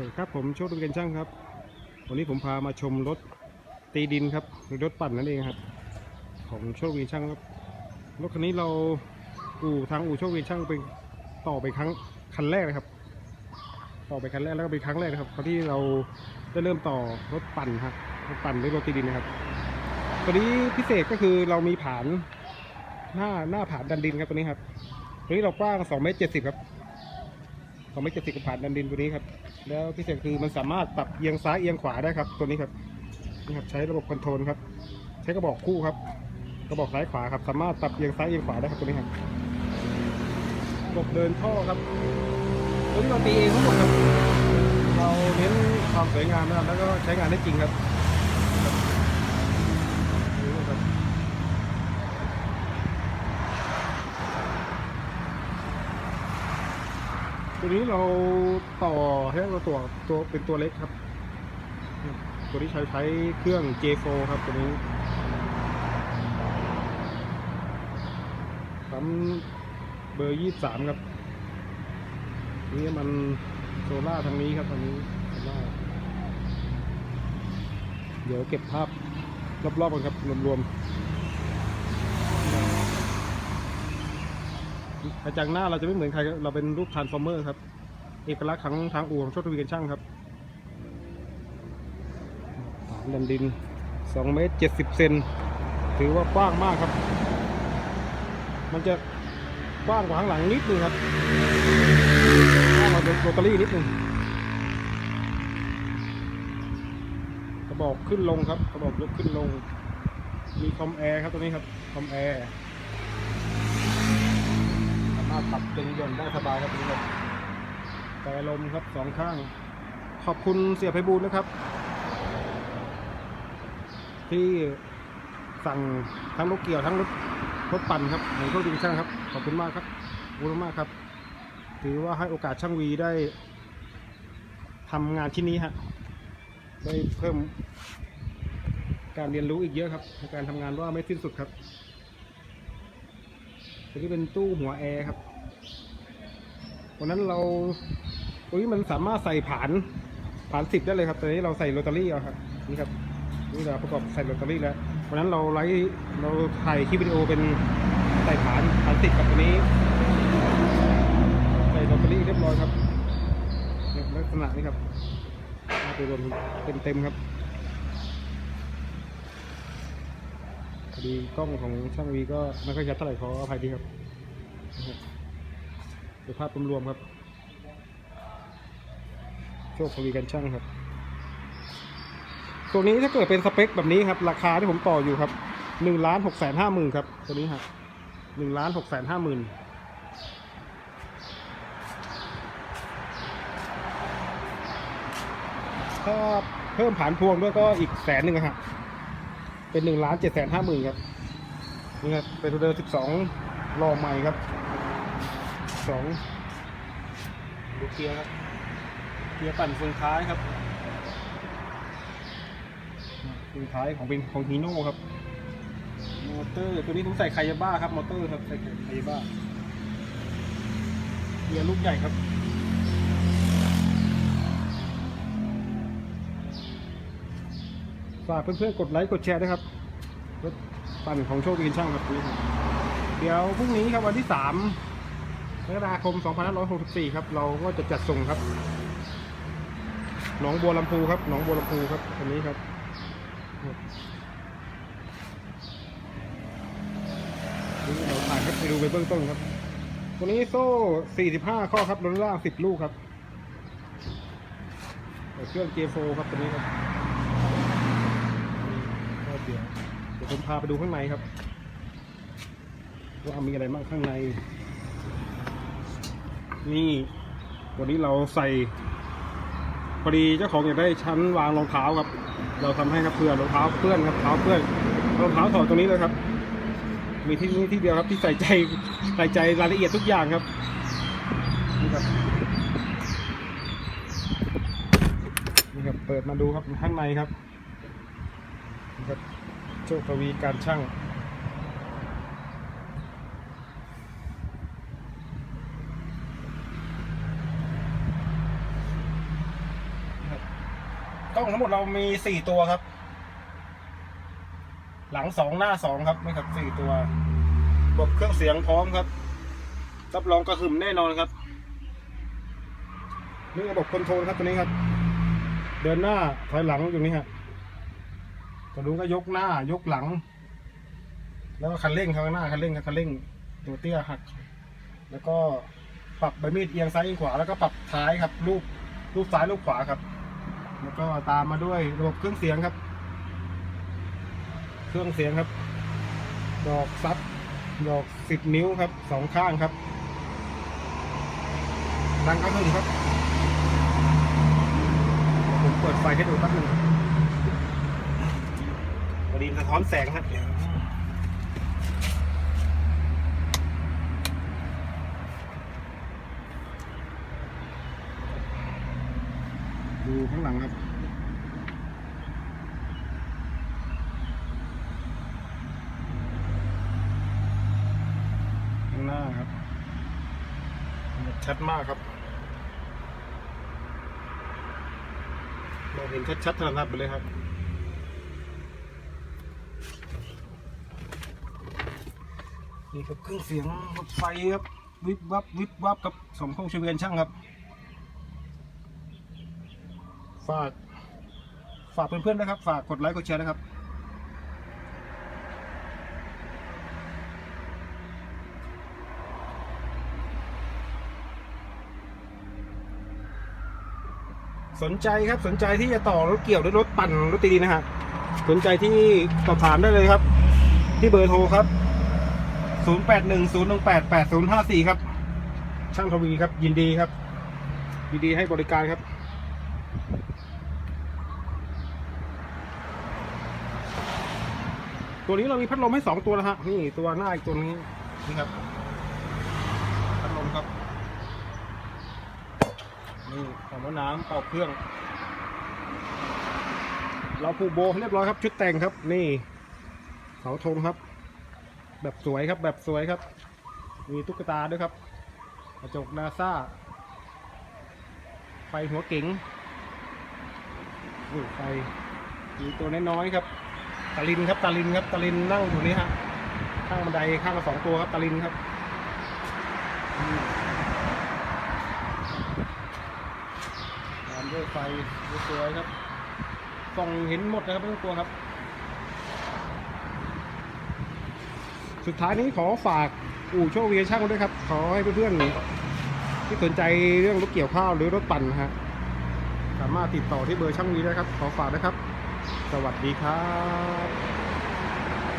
สวัสดีครับผมโชคดุเกนช่างครับ วันนี้ผมพามาชมรถตีดินครับหรือรถปั่นนั่นเองครับ ของโชคดีช่างครับรถคันนี้เราอู่ทางอู่โชคดีช่างเป็นต่อไปครั้งคันแรกนะครับ ต่อไปคันแรกแล้วก็เป็นครั้งแรกนะครับเพราะที่เราได้เริ่มต่อรถปั่นครับรถปั่นหรือรถตีดินนะครับ ตัวนี้พิเศษก็คือเรามีผานหน้าหน้าผานดันดินครับตัวนี้ครับตัวนี้เรากว้าง2เมตร70ครับ 2เมตร70กับผานดันดินตัวนี้ครับ แล้วพิเศษคือมันสามารถปรับเอียงซ้ายเอียงขวาได้ครับ ตัวนี้ครับนี่ครับใช้ระบบคอนโทรลครับ ใช้กระบอกคู่ครับ กระบอกซ้ายขวาครับ สามารถปรับเอียงซ้ายเอียงขวาได้ครับตัวนี้ครับระบบเดินท่อครับตัวนี้เราตีเองทั้งหมดครับ เราเน้นความสวยงามนะครับแล้วก็ใช้งานได้จริงครับดูนะครับ ตัวนี้เราต่อให้เราตัวตัวเป็นตัวเล็กครับ ตัวนี้ใช้ใช้เครื่อง J4 ครับตัวนี้ปั๊มเบอร์ยี่สามครับ นี่มันโซล่าทางนี้ครับทางนี้โซล่าเดี๋ยวเก็บภาพรอบๆกันครับรวมๆ กระจังหน้าเราจะไม่เหมือนใครครับเราเป็นรูปทานฟอร์เมอร์ครับ เอกลักษณ์ของทางอู่ของโชคทวีกันช่างครับฐานดันดิน2เมตร70เซนถือว่ากว้างมากครับ มันจะกว้างกว่าข้างหลังนิดนึงครับกว้างกว่าโรตารี่นิดนึงกระบอกขึ้นลงครับกระบอกยกขึ้นลง มีคอมแอร์ครับตัวนี้ครับคอมแอร์ารถปรับเป็นย่อนได้สบายครับตัวนี้ครับแต่ลมครับสองข้าง ขอบคุณเสียไพบูลย์นะครับ ที่สั่งทั้งรถเกี่ยวทั้งรถรถปั่นครับของโชคดีช่างครับ ขอบคุณมากครับขอบคุณมากครับ ถือว่าให้โอกาสช่างวีได้ทำงานที่นี้ฮะได้เพิ่มการเรียนรู้อีกเยอะครับในการทำงานว่าไม่สิ้นสุดครับนนี้เป็นตู้หัวแอร์ครับ วันนั้นเราตรงนี้มันสามารถใส่ผานผานสิบได้เลยครับแต่นี้เราใส่โรตารี่เอาครับนี่ครับนี่เราประกอบใส่โรตารี่แล้ววันนั้นเราไลฟ์เราถ่ายคลิปวิดีโอเป็นใส่ผานผานสิบกับตัวนี้ ใส่โรตารี่เรียบร้อยครับเนี่ยลักษณะนี้ครับมาไปรวมเต็มเต็มๆครับพอดีกล้องของช่างวีก็ไม่ค่อยชัดเท่าไหร่ขออภัยดีครับนะครับ ดูภาพรวมๆครับ โชคทวีกันช่างครับ ตัวนี้ถ้าเกิดเป็นสเปคแบบนี้ครับ ราคาที่ผมต่ออยู่ครับหนึ่งล้านหกแสนห้าหมื่นครับ ตัวนี้ครับหนึ่งล้านหกแสนห้าหมื่นถ้าเพิ่มผ่านพวงด้วยก็อีกแสนหนึ่งครับ เป็นหนึ่งล้านเจ็ดแสนห้าหมื่นครับ นี่ครับ เป็นตัวเดิมสิบสองรองใหม่ครับ สองดูเกียร์ครับเกียร์ปั่นเฟืองท้ายครับเฟืองท้ายของเป็นของฮีโน่ครับมอเตอร์ตัวนี้ผมใส่ไคยาบ้าครับมอเตอร์ครับใส่ไคยาบ้าเกียร์ลูกใหญ่ครับฝากเพื่อนๆกดไลค์กดแชร์ด้วยครับรถปั่นของโชคดีนช่างครับเดี๋ยวพรุ่งนี้ครับวันที่สาม กรกฎาคม 2564 ครับ เราก็จะจัดส่งครับ หนองบัวลำพูครับ หนองบัวลำพูครับอันนี้ครับ นี่เราถ่ายให้ไปดูไปเบื้องต้นครับ ตัวนี้โซ่ 45 ข้อครับรถล่าง 10 ลูกครับ เครื่อง J4 ครับตัวนี้ครับเสียวเดี๋ยวผมพาไปดูข้างในครับ ว่ามีอะไรบ้างข้างใน นี่วันนี้เราใส่พอดีเจ้าของอยากได้ชั้นวางรองเท้าครับ เราทำให้ครับเพื่อนรองเท้าเพื่อนครับเท้าเพื่อนรองเท้าถอดตรงนี้เลยครับ มีที่นี่ที่เดียวครับที่ใส่ใจใส่ใจรายละเอียดทุกอย่างครับนี่ครับนี่ครับเปิดมาดูครับข้างในครับนี่ครับโชคทวีการช่าง ล้องทั้งหมดเรามีสี่ตัวครับ หลังสองหน้าสองครับนี่ครับสี่ตัวระบบเครื่องเสียงพร้อมครับ รับรองกระหึ่มแน่นอนครับนี่ระบบคอนโทรลครับตัวนี้ครับ เดินหน้าถอยหลังอยู่นี่ครับกระดุงก็ยกหน้ายกหลัง แล้วก็คันเร่งข้างหน้าคันเร่งกับคันเร่ง ตัวเตี้ยหัก แล้วก็ปรับใบมีดเอียงซ้ายเอียงขวาแล้วก็ปรับท้ายครับ รูปรูปซ้ายรูปขวาครับ แล้วก็ตามมาด้วยระบบเครื่องเสียงครับ เครื่องเสียงครับ ดอกซับดอกสิบนิ้วครับสองข้างครับดังกระหึ่มครับ ผมเปิดไฟให้ดูแป๊บนึงพอดีสะท้อนแสงครับ ดูข้างหลังครับข้างหน้าครับ ชัดมากครับมองเห็นชัดๆถนัดไปเลยครับนี่ครับเครื่องเสียงรถไฟครับ วิบวับวิบวับกับสมพงษ์ชเวียนช่างครับ ฝาก ฝากเพื่อนๆนะครับ ฝากกดไลค์กดแชร์นะครับสนใจครับสนใจที่จะต่อรถเกี่ยวหรือรถปั่นรถตีนะฮะสนใจที่สอบถามได้เลยครับ ที่เบอร์โทรครับ 0810188054 ครับ ช่างทวีครับ ยินดีครับ ยินดีให้บริการครับ ตัวนี้เรามีพัดลมให้สองตัวนะฮะนี่ตัวหน้าอีกตัวนี้นี่ครับพัดลมครับนี่ของน้ำเป่าเครื่อง เราผูกโบให้เรียบร้อยครับชุดแต่งครับ นี่เสาธงครับ แบบสวยครับแบบสวยครับ มีตุ๊กตาด้วยครับกระจกนาซาไฟหัวเก๋งนี่ไฟมีตัวน้อยๆครับ ตาลินครับตาลินครับตาลินนั่งอยู่นี่ฮะข้างบันไดข้างละสองตัวครับตาลินครับอืมตามด้วยไฟสวยครับส่องเห็นหมดนะครับไม่ต้องกลัวครับ สุดท้ายนี้ขอฝากอู่โชคเวียช่างด้วยครับ ขอให้เพื่อนๆที่สนใจเรื่องรถเกี่ยวข้าวหรือรถปั่นฮะสามารถติดต่อที่เบอร์ช่างนี้ได้ครับ ขอฝากนะครับ สวัสดีครับ